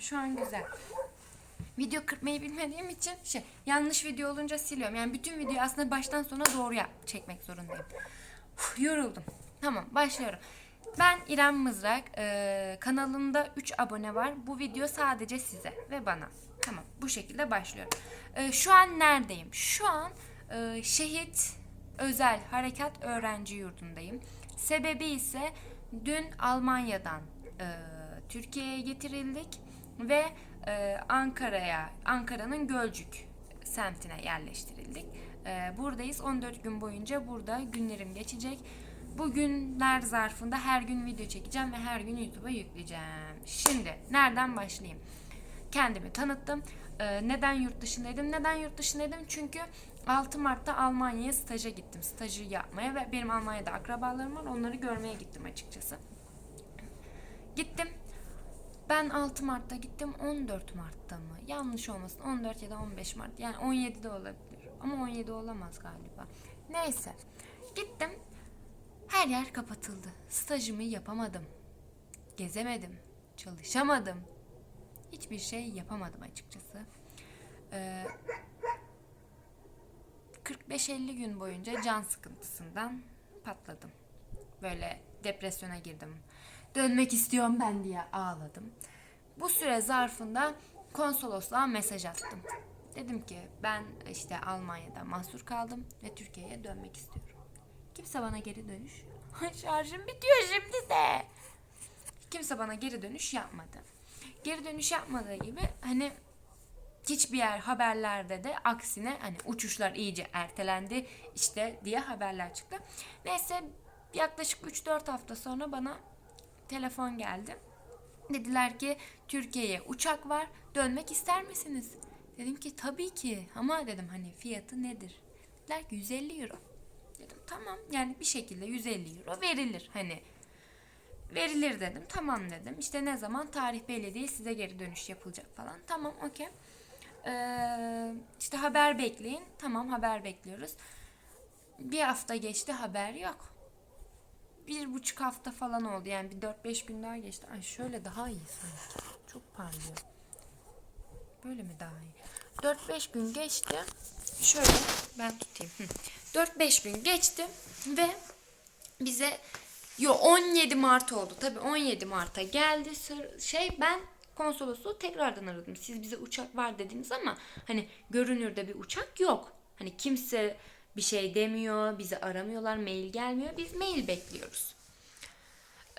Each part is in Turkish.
Şu an güzel. Video kırpmayı bilmediğim için şey yanlış video olunca siliyorum. Yani bütün videoyu aslında baştan sona doğru yap, çekmek zorundayım. Uf, yoruldum. Tamam başlıyorum. Ben İrem Mızrak. Ee, kanalımda 3 abone var. Bu video sadece size ve bana. Tamam bu şekilde başlıyorum. Ee, şu an neredeyim? Şu an e, şehit özel harekat öğrenci yurdundayım. Sebebi ise dün Almanya'dan e, Türkiye'ye getirildik ve e, Ankara'ya, Ankara'nın Gölcük semtine yerleştirildik. E, buradayız. 14 gün boyunca burada günlerim geçecek. Bu günler zarfında her gün video çekeceğim ve her gün YouTube'a yükleyeceğim. Şimdi nereden başlayayım? Kendimi tanıttım. E, neden yurt dışındaydım? Neden yurt dışındaydım? Çünkü 6 Mart'ta Almanya'ya staja gittim. Stajı yapmaya ve benim Almanya'da akrabalarım var. Onları görmeye gittim açıkçası. Gittim. Ben 6 Mart'ta gittim 14 Mart'ta mı? Yanlış olmasın 14 ya da 15 Mart yani 17 de olabilir ama 17 olamaz galiba. Neyse gittim her yer kapatıldı. Stajımı yapamadım. Gezemedim. Çalışamadım. Hiçbir şey yapamadım açıkçası. Ee, 45-50 gün boyunca can sıkıntısından patladım. Böyle depresyona girdim. Dönmek istiyorum ben diye ağladım. Bu süre zarfında konsolosluğa mesaj attım. Dedim ki ben işte Almanya'da mahsur kaldım ve Türkiye'ye dönmek istiyorum. Kimse bana geri dönüş. Şarjım bitiyor şimdi de. Kimse bana geri dönüş yapmadı. Geri dönüş yapmadığı gibi hani hiçbir yer haberlerde de aksine hani uçuşlar iyice ertelendi işte diye haberler çıktı. Neyse yaklaşık 3-4 hafta sonra bana telefon geldi. Dediler ki Türkiye'ye uçak var dönmek ister misiniz? Dedim ki tabii ki ama dedim hani fiyatı nedir? Dediler ki 150 euro. Dedim tamam yani bir şekilde 150 euro verilir hani verilir dedim. Tamam dedim. İşte ne zaman tarih belli değil size geri dönüş yapılacak falan. Tamam okey. Ee, işte haber bekleyin. Tamam haber bekliyoruz. Bir hafta geçti haber yok. Bir buçuk hafta falan oldu. Yani bir dört beş gün daha geçti. Ay şöyle daha iyi sanki. Çok parlıyor. Böyle mi daha iyi? 4-5 gün geçti. Şöyle ben tutayım. Hı. 4-5 gün geçti ve bize yo 17 Mart oldu. Tabii 17 Mart'a geldi. Şey ben konsolosluğu tekrardan aradım. Siz bize uçak var dediniz ama hani görünürde bir uçak yok. Hani kimse bir şey demiyor, bizi aramıyorlar, mail gelmiyor. Biz mail bekliyoruz.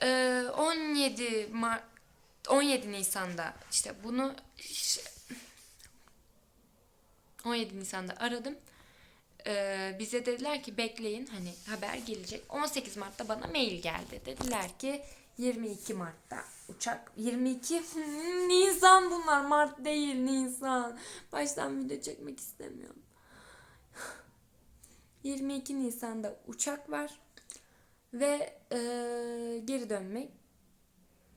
Ee, 17 Mart 17 Nisan'da işte bunu ş- 17 Nisan'da aradım. Ee, bize dediler ki bekleyin hani haber gelecek. 18 Mart'ta bana mail geldi. Dediler ki 22 Mart'ta uçak 22 Hmm, Nisan bunlar Mart değil Nisan. Baştan video çekmek istemiyorum. 22 Nisan'da uçak var ve e, geri dönmek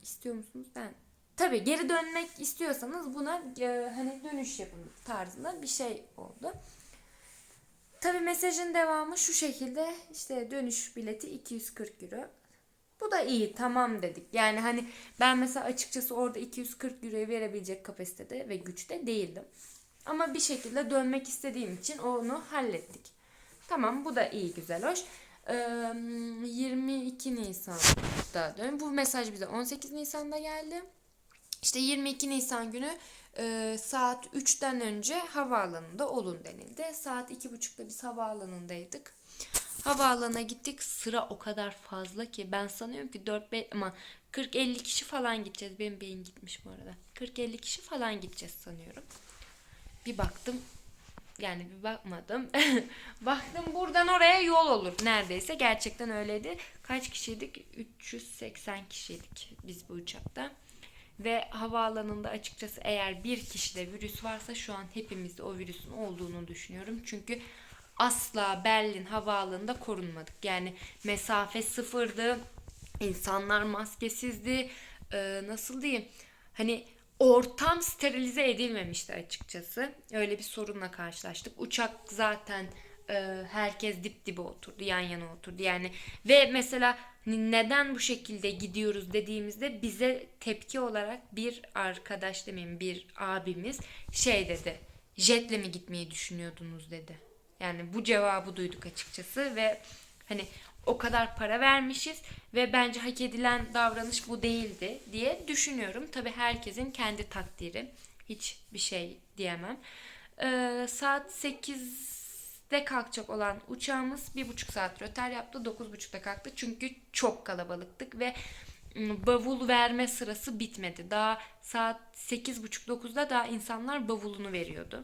istiyor musunuz? Ben tabii geri dönmek istiyorsanız buna e, hani dönüş yapın tarzında bir şey oldu. Tabii mesajın devamı şu şekilde işte dönüş bileti 240 euro. Bu da iyi tamam dedik. Yani hani ben mesela açıkçası orada 240 euroyu verebilecek kapasitede ve güçte değildim. Ama bir şekilde dönmek istediğim için onu hallettik. Tamam bu da iyi güzel hoş. Ee, 22 Nisan'da dön. Bu mesaj bize 18 Nisan'da geldi. İşte 22 Nisan günü e, saat 3'ten önce havaalanında olun denildi. Saat 2.30'da biz havaalanındaydık. Havaalanına gittik. Sıra o kadar fazla ki ben sanıyorum ki 4 5 ama 40-50 kişi falan gideceğiz. Benim beyin gitmiş bu arada. 40-50 kişi falan gideceğiz sanıyorum. Bir baktım yani bir bakmadım. Baktım buradan oraya yol olur neredeyse. Gerçekten öyleydi. Kaç kişiydik? 380 kişiydik biz bu uçakta. Ve havaalanında açıkçası eğer bir kişide virüs varsa şu an hepimizde o virüsün olduğunu düşünüyorum. Çünkü asla Berlin havaalanında korunmadık. Yani mesafe sıfırdı. İnsanlar maskesizdi. Ee, nasıl diyeyim? Hani ortam sterilize edilmemişti açıkçası. Öyle bir sorunla karşılaştık. Uçak zaten e, herkes dip dibe oturdu, yan yana oturdu. Yani ve mesela neden bu şekilde gidiyoruz dediğimizde bize tepki olarak bir arkadaş demeyeyim bir abimiz şey dedi. Jetle mi gitmeyi düşünüyordunuz dedi. Yani bu cevabı duyduk açıkçası ve hani o kadar para vermişiz ve bence hak edilen davranış bu değildi diye düşünüyorum. Tabi herkesin kendi takdiri. Hiçbir şey diyemem. Ee, saat 8'de kalkacak olan uçağımız bir buçuk saat rötar yaptı. 9.30'da kalktı. Çünkü çok kalabalıktık ve ım, bavul verme sırası bitmedi. Daha saat 8.30-9'da daha insanlar bavulunu veriyordu.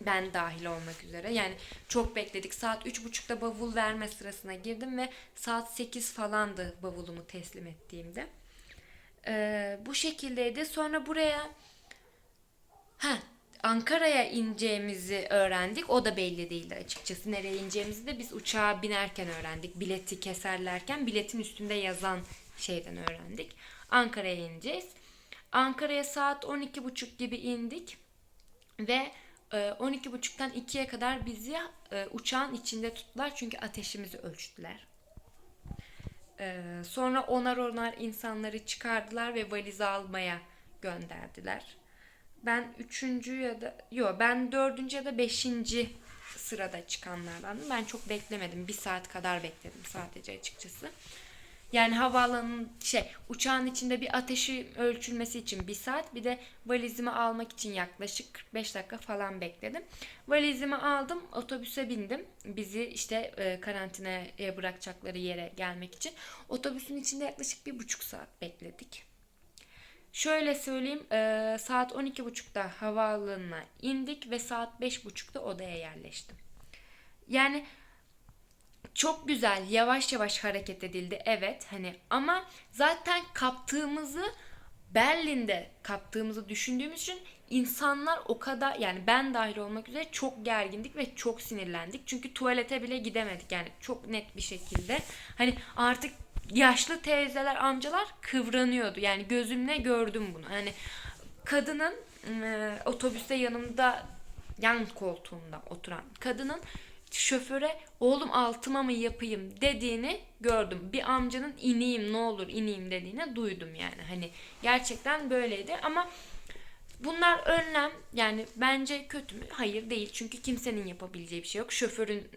Ben dahil olmak üzere. Yani çok bekledik. Saat 3.30'da bavul verme sırasına girdim ve saat 8 falandı bavulumu teslim ettiğimde. Ee, bu şekildeydi. Sonra buraya ha Ankara'ya ineceğimizi öğrendik. O da belli değildi açıkçası. Nereye ineceğimizi de biz uçağa binerken öğrendik. Bileti keserlerken biletin üstünde yazan şeyden öğrendik. Ankara'ya ineceğiz. Ankara'ya saat 12.30 gibi indik. Ve 12.30'dan 2'ye kadar bizi e, uçağın içinde tuttular. Çünkü ateşimizi ölçtüler. Ee, sonra onar onar insanları çıkardılar ve valizi almaya gönderdiler. Ben üçüncü ya da yok ben dördüncü ya da beşinci sırada çıkanlardandım. Ben çok beklemedim. Bir saat kadar bekledim sadece açıkçası. Yani havaalanının şey uçağın içinde bir ateşi ölçülmesi için bir saat bir de valizimi almak için yaklaşık 45 dakika falan bekledim. Valizimi aldım otobüse bindim. Bizi işte e, karantinaya bırakacakları yere gelmek için. Otobüsün içinde yaklaşık bir buçuk saat bekledik. Şöyle söyleyeyim e, saat 12.30'da havaalanına indik ve saat 5.30'da odaya yerleştim. Yani çok güzel yavaş yavaş hareket edildi evet hani ama zaten kaptığımızı Berlin'de kaptığımızı düşündüğümüz için insanlar o kadar yani ben dahil olmak üzere çok gergindik ve çok sinirlendik. Çünkü tuvalete bile gidemedik yani çok net bir şekilde. Hani artık yaşlı teyzeler, amcalar kıvranıyordu. Yani gözümle gördüm bunu. Hani kadının e, otobüste yanımda yan koltuğunda oturan kadının şoföre oğlum altıma mı yapayım dediğini gördüm. Bir amcanın ineyim ne olur ineyim dediğini duydum yani. Hani gerçekten böyleydi ama bunlar önlem yani bence kötü mü? Hayır değil. Çünkü kimsenin yapabileceği bir şey yok. Şoförün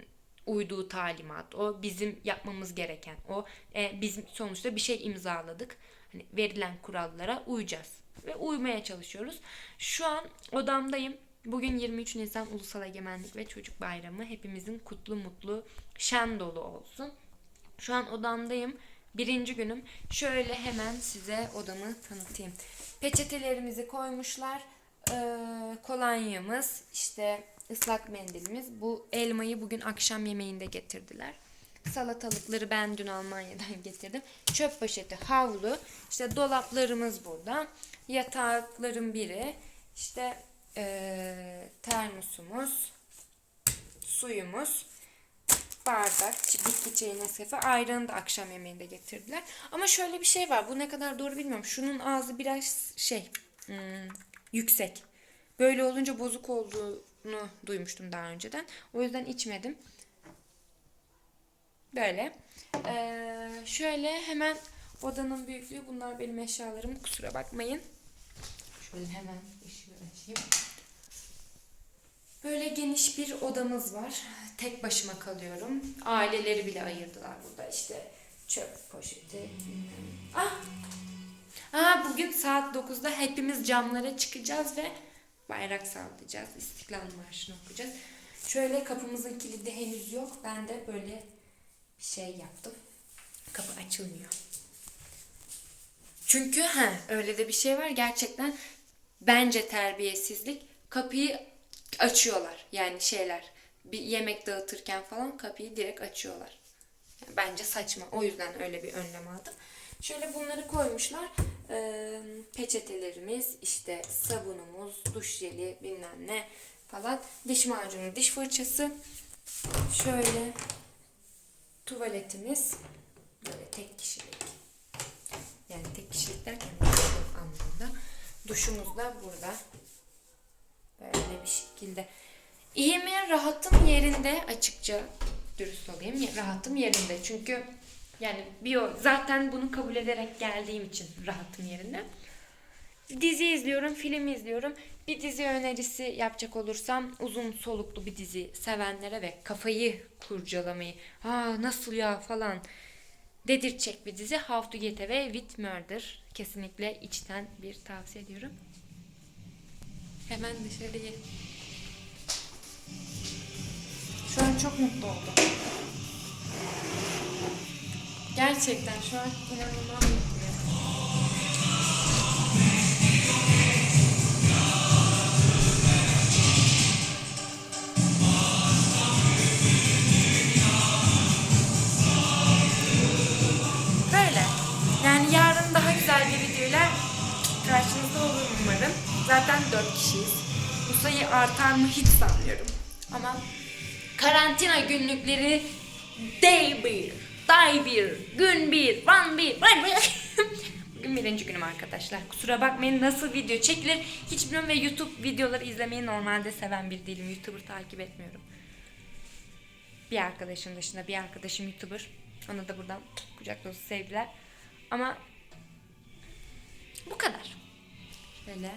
uyduğu talimat. O bizim yapmamız gereken. O e, biz sonuçta bir şey imzaladık. Hani verilen kurallara uyacağız ve uymaya çalışıyoruz. Şu an odamdayım. Bugün 23 Nisan Ulusal Egemenlik ve Çocuk Bayramı. Hepimizin kutlu mutlu, şen dolu olsun. Şu an odamdayım. Birinci günüm. Şöyle hemen size odamı tanıtayım. Peçetelerimizi koymuşlar. Ee, kolonyamız, işte ıslak mendilimiz. Bu elmayı bugün akşam yemeğinde getirdiler. Salatalıkları ben dün Almanya'dan getirdim. Çöp poşeti, havlu, işte dolaplarımız burada. Yatakların biri, işte eee, termosumuz, suyumuz, bardak, bitki çayı Nescafe, ayranı da akşam yemeğinde getirdiler. Ama şöyle bir şey var. Bu ne kadar doğru bilmiyorum. Şunun ağzı biraz şey hmm, yüksek. Böyle olunca bozuk olduğunu duymuştum daha önceden. O yüzden içmedim. Böyle. Ee, şöyle hemen odanın büyüklüğü. Bunlar benim eşyalarım. Kusura bakmayın. Şöyle hemen açayım. Böyle geniş bir odamız var. Tek başıma kalıyorum. Aileleri bile ayırdılar burada. İşte çöp poşeti. Ah! Aa, bugün saat 9'da hepimiz camlara çıkacağız ve bayrak sallayacağız. İstiklal Marşı'nı okuyacağız. Şöyle kapımızın kilidi henüz yok. Ben de böyle bir şey yaptım. Kapı açılmıyor. Çünkü ha öyle de bir şey var gerçekten bence terbiyesizlik. Kapıyı açıyorlar yani şeyler bir yemek dağıtırken falan kapıyı direkt açıyorlar. Yani bence saçma. O yüzden öyle bir önlem aldım. Şöyle bunları koymuşlar. Ee, peçetelerimiz, işte sabunumuz, duş jeli bilmem ne falan. Diş macunu, diş fırçası. Şöyle tuvaletimiz. Böyle tek kişilik. Yani tek kişilik derken. Duşumuz da burada. Böyle bir şekilde. İyi mi? Rahatım yerinde açıkça. Dürüst olayım. Rahatım yerinde. Çünkü Yani bio zaten bunu kabul ederek geldiğim için rahatım yerinde. Dizi izliyorum, film izliyorum. Bir dizi önerisi yapacak olursam uzun soluklu bir dizi sevenlere ve kafayı kurcalamayı, aa nasıl ya falan dedirtecek bir dizi How to Get Away with Murder. Kesinlikle içten bir tavsiye ediyorum. Hemen dışarıya. Şu an çok mutlu oldum. Gerçekten şu an inanılmaz mutluyum. Zaten 4 kişiyiz. Bu sayı artar mı hiç sanmıyorum. Ama karantina günlükleri day bir, day bir, gün bir, one bir, one bir. Bugün birinci günüm arkadaşlar. Kusura bakmayın nasıl video çekilir hiç bilmiyorum ve YouTube videoları izlemeyi normalde seven bir değilim. YouTuber takip etmiyorum. Bir arkadaşım dışında bir arkadaşım YouTuber. Ona da buradan kucak dolusu sevgiler. Ama bu kadar. Böyle